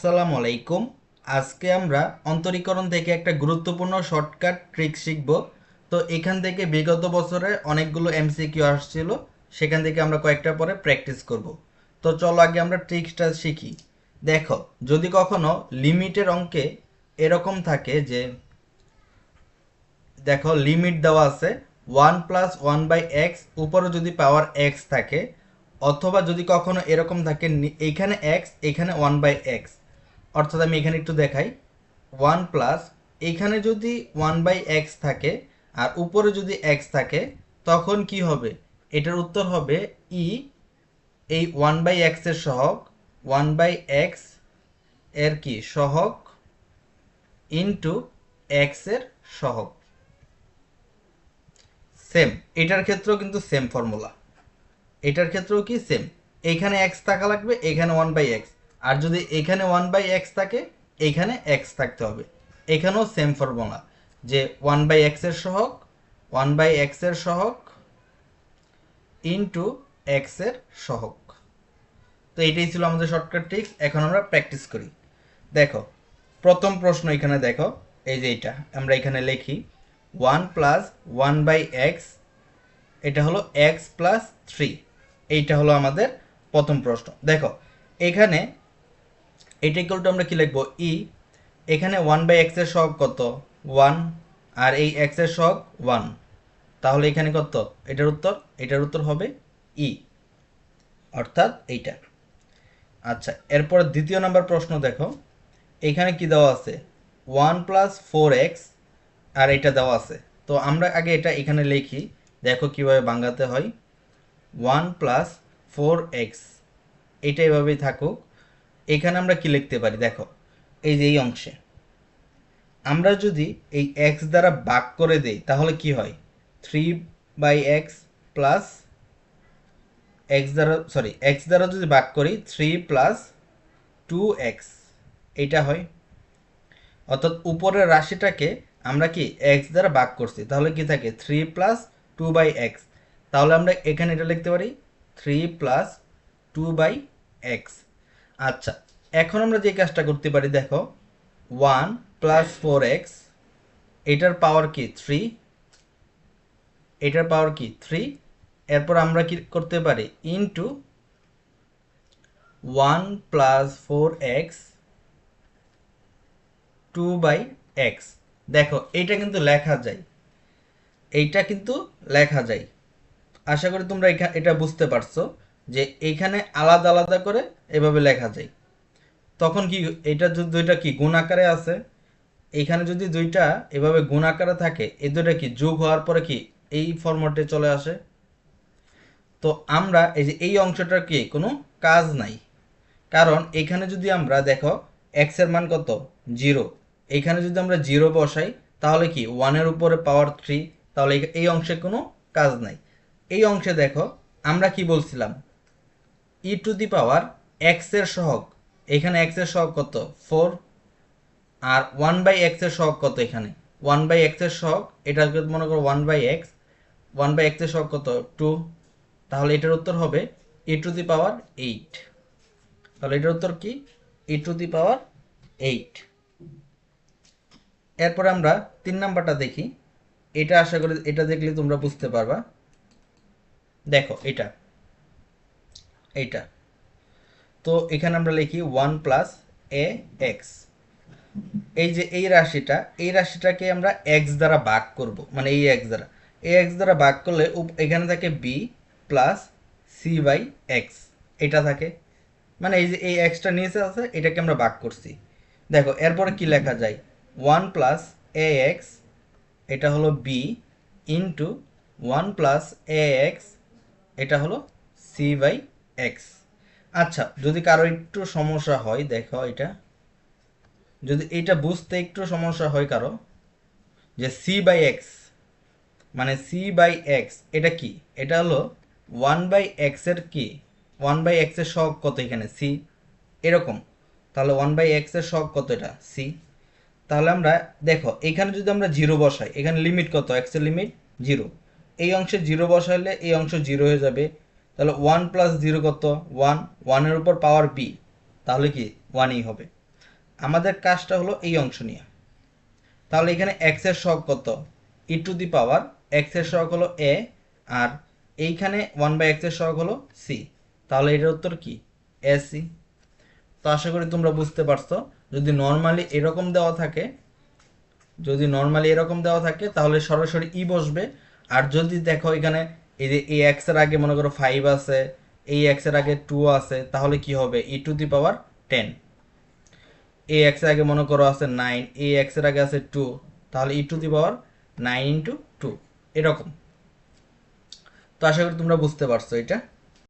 আসসালামু আলাইকুম আজকে আমরা অন্তরীকরণ থেকে একটা গুরুত্বপূর্ণ শর্টকাট ট্রিক শিখব। তো এখান থেকে বিগত বছরে অনেকগুলো এমসিকিউ আসছিল, সেখান থেকে আমরা কয়েকটা পরে প্র্যাকটিস করব। তো চলো আগে আমরা ট্রিক্সটা শিখি। দেখো, যদি কখনো লিমিটের অঙ্কে এরকম থাকে যে, দেখো, লিমিট দেওয়া আছে, one plus one by X, উপরে যদি পাওয়ার এক্স থাকে, অথবা যদি কখনো এরকম থাকে নি- এইখানে এক্স, এখানে ওয়ান বাই এক্স। অর্থাৎ আমি এখানে একটু দেখাই। ওয়ান প্লাস এখানে যদি ওয়ান বাই এক্স থাকে আর উপরে যদি এক্স থাকে, তখন কি হবে? এটার উত্তর হবে ই এই ওয়ান বাই এক্সের সহগ ওয়ান বাই এক্সের কি? সহগ ইন্টু এক্সের সহগ। সেম এটার ক্ষেত্রেও কিন্তু সেম ফর্মুলা এটার ক্ষেত্রেও কি সেম এখানে এক্স থাকা লাগবে, এখানে ওয়ান বাই এক্স আর যদি এখানে ওয়ান বাই এক্স থাকে, এখানে এক্স থাকতে হবে। এখানেও সেম ফর্মুলা যে ওয়ান বাই এক্সের সহগ ওয়ান বাই এক্সের সহগ ইন্টু এক্সের সহগ। তো এটাই ছিল আমাদের শর্টকাট ট্রিক্স এখন আমরা প্র্যাকটিস করি। দেখো, প্রথম প্রশ্ন এখানে দেখো, এই যে এটা, আমরা এখানে লিখি one plus one by X এটা হলো এক্স প্লাস থ্রি এইটা হলো আমাদের প্রথম প্রশ্ন। দেখো, এখানে এটা ইকুয়াল টু আমরা কি লিখব? ই এখানে ওয়ান বাই এক্সের সহগ কত? ওয়ান আর এই এক্সের সহগ ওয়ান তাহলে এখানে কত? এটার উত্তর? এটার উত্তর হবে ই অর্থাৎ এইটা। আচ্ছা এরপর দ্বিতীয় নাম্বার প্রশ্ন দেখো। এখানে কি দেওয়া আছে? ওয়ান প্লাস ফোর এক্স আর এটা দেওয়া আছে। তো আমরা আগে এটা এখানে লিখি। দেখো কীভাবে বাংলাতে হয়। ওয়ান প্লাস ফোর এক্স এটা এভাবেই থাকুক। এখানে আমরা কি লিখতে পারি? দেখো, এই যে এই অংশে। আমরা যদি এই এক্স দ্বারা ভাগ করে দেই, তাহলে কি হয়? Three by X plus X দ্বারা সরি এক্স দ্বারা যদি ভাগ করি থ্রি প্লাস টু এক্স এটা হয়। অর্থাৎ উপরের রাশিটাকে আমরা কি এক্স দ্বারা ভাগ করছি, তাহলে কি থাকে? Three plus two by X তাহলে আমরা এখানে এটা লিখতে পারি three plus two by X আচ্ছা এখন আমরা যে কাজটা করতে পারি, দেখো ওয়ান প্লাস ফোর এক্স এটার পাওয়ার কি থ্রি এটার পাওয়ার কি থ্রি এরপর আমরা কি করতে পারি into one plus four X two by X দেখো, এইটা কিন্তু লেখা যায়। এইটা কিন্তু লেখা যায়। আশা করি তোমরা এটা বুঝতে পারছ। যে এইখানে আলাদা আলাদা করে এভাবে লেখা যায়। তখন কি এটা যদি দুইটা কি গুণ আকারে আছে? এইখানে যদি দুইটা এভাবে গুণ আকারে থাকে এই দুইটা কি যোগ হওয়ার পরে কি এই ফরম্যাটে চলে আসে? তো আমরা এই যে এই অংশটার কি কোনো কাজ নাই। কারণ এখানে যদি আমরা দেখো এক্সের মান কত? জিরো। এখানে যদি আমরা জিরো বসাই, তাহলে কি ওয়ানের উপরে পাওয়ার থ্রি তাহলে এই- এই অংশে কোনো কাজ নাই। এই অংশে দেখো আমরা কি বলছিলাম? ই টু দি পাওয়ার এক্সের সহগ। এখানে এক্সের সহগ কত? ফোর আর ওয়ান বাই এক্সের সহগ কত এখানে? ওয়ান বাই এক্সের সহগ, এটা মনে করো one by X one by এক্সের সহগ কত? টু তাহলে এটার উত্তর হবে ই টু দি পাওয়ার এইট তাহলে এটার উত্তর কি? ই টু দি পাওয়ার এইট এরপর আমরা তিন নাম্বারটা দেখি। এটা আশা করি, এটা দেখলে তোমরা বুঝতে পারবা। দেখো, এটা। এইটা। তো এখানে আমরা লিখি ওয়ান প্লাস এ এক্স এই যে এই রাশিটা, এই রাশিটাকে আমরা এক্স দ্বারা ভাগ করব মানে এই এক্স দ্বারা। এই এক্স দ্বারা ভাগ করলে এখানে থাকে B plus C by X এটা থাকে। মানে এই যে এই এক্সটা নিচে আছে, এটাকে আমরা ভাগ করছি। দেখো, এরপরে কি লেখা যায়? ওয়ান প্লাস এ এক্স এটা হলো B into one plus A X এটা হলো সি বাই এক্স আচ্ছা যদি কারও একটু সমস্যা হয়, দেখো এটা। যদি এটা বুঝতে একটু সমস্যা হয় কারও, যে সি বাই এক্স মানে সি বাই এক্স এটা কি? এটা হলো ওয়ান বাই এক্সের কি? ওয়ান বাই এক্সের শখ কত এখানে? সি এরকম। তাহলে ওয়ান বাই এক্সের শখ কত এটা? সি তাহলে আমরা, দেখো, এখানে যদি আমরা জিরো বসাই, এখানে লিমিট কত? এক্সের লিমিট জিরো এই অংশে জিরো বসাইলে এই অংশ জিরো হয়ে যাবে। তাহলে ওয়ান প্লাস জিরো কত? ওয়ান ওয়ানের উপর পাওয়ার বি তাহলে কি? ওয়ানই হবে। আমাদের কাজটা হলো এই অংশ নিয়ে। তাহলে এখানে এক্সের সহগ কত? ই টু দি পাওয়ার এক্সের সহগ হলো এ আর এইখানে ওয়ান বাই এক্সের সহগ হলো সি তাহলে এটার উত্তর কি? এ সি তো আশা করি তোমরা বুঝতে পারছ। যদি নর্মালি এরকম দেওয়া থাকে, যদি নর্মালি এরকম দেওয়া থাকে, তাহলে সরাসরি ই বসবে। আর যদি দেখো এখানে এই যে এই এক্সের আগে মনে করো ফাইভ আছে, এই এক্সের আগে টু আছে, তাহলে কি হবে? ই টু দি পাওয়ার টেন এ এক্সের আগে মনে করো আছে নাইন এ এক্সের আগে আছে টু তাহলে E to the power nine into two এরকম। তো আশা করি তোমরা বুঝতে পারছ এটা।